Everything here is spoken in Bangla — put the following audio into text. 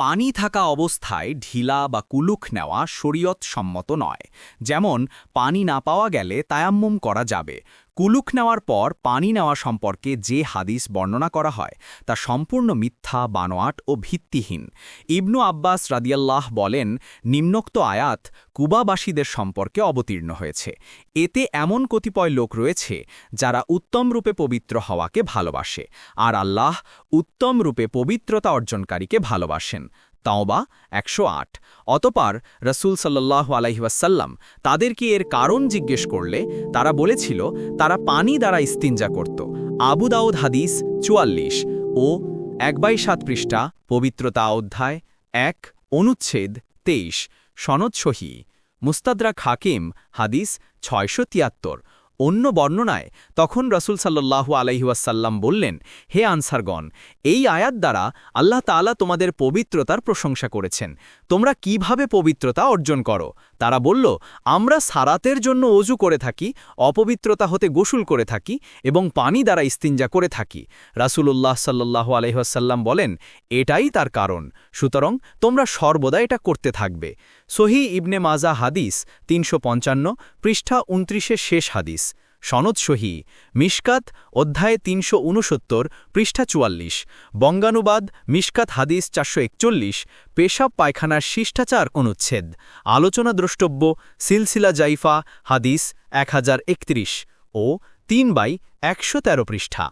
পানি থাকা অবস্থায় ঢিলা বা কুলুক নেওয়া শরীয়ত সম্মত নয়। যেমন, পানি না পাওয়া গেলে তায়াম্মুম করা যাবে। কুলুক নেওয়ার পর পানি নেওয়া সম্পর্কে যে হাদিস বর্ণনা করা হয়, তা সম্পূর্ণ মিথ্যা, বানোয়াট ও ভিত্তিহীন। ইবনু আব্বাস রাদিয়াল্লাহ বলেন, নিম্নোক্ত আয়াত কুবাবাসীদের সম্পর্কে অবতীর্ণ হয়েছে। এতে এমন কতিপয় লোক রয়েছে, যারা উত্তম রূপে পবিত্র হওয়াকে ভালোবাসে, আর আল্লাহ উত্তম রূপে পবিত্রতা অর্জনকারীকে ভালোবাসেন। তাওবা একশো আট। অতপার রসুল সাল্লাহ আলাইহাসাল্লাম তাদেরকে এর কারণ জিজ্ঞেস করলে, তারা বলেছিল, তারা পানি দ্বারা ইস্তিঞ্জা করত। আবু দাউদ হাদিস চুয়াল্লিশ। ও এক বাই সাত পৃষ্ঠা, পবিত্রতা অধ্যায় এক, অনুচ্ছেদ তেইশ। সনদ সহি। মুস্তাদরা খাকিম হাদিস ছয়শো তিয়াত্তর। অন্য বর্ণনায় তখন রসুল সাল্লাহু আলাইহাসাল্লাম বললেন, হে আনসারগণ, এই আয়াত দ্বারা আল্লাহ তালা তোমাদের পবিত্রতার প্রশংসা করেছেন। তোমরা কীভাবে পবিত্রতা অর্জন করো? তারা বলল, আমরা সারাতের জন্য অজু করে থাকি, অপবিত্রতা হতে গোসুল করে থাকি এবং পানি দ্বারা ইস্তিঞ্জা করে থাকি। রাসুলুল্লাহ সাল্লাহু আলহাসাল্লাম বলেন, এটাই তার কারণ। সুতরাং তোমরা সর্বদা এটা করতে থাকবে। সহি ইবনে মাজা হাদিস তিনশো পঞ্চান্ন পৃষ্ঠা উনত্রিশের শেষ হাদিস। সনদ সহি, মিশকাত, অধ্যায়ে তিনশো উনসত্তর পৃষ্ঠা চুয়াল্লিশ, বঙ্গানুবাদ, মিশকাত হাদিস চারশো একচল্লিশ, পেশাব পায়খানার শিষ্টাচার অনুচ্ছেদ, আলোচনা দ্রষ্টব্য, সিলসিলা জাইফা, হাদিস এক হাজার একত্রিশ ও তিন বাই একশো তেরো পৃষ্ঠা।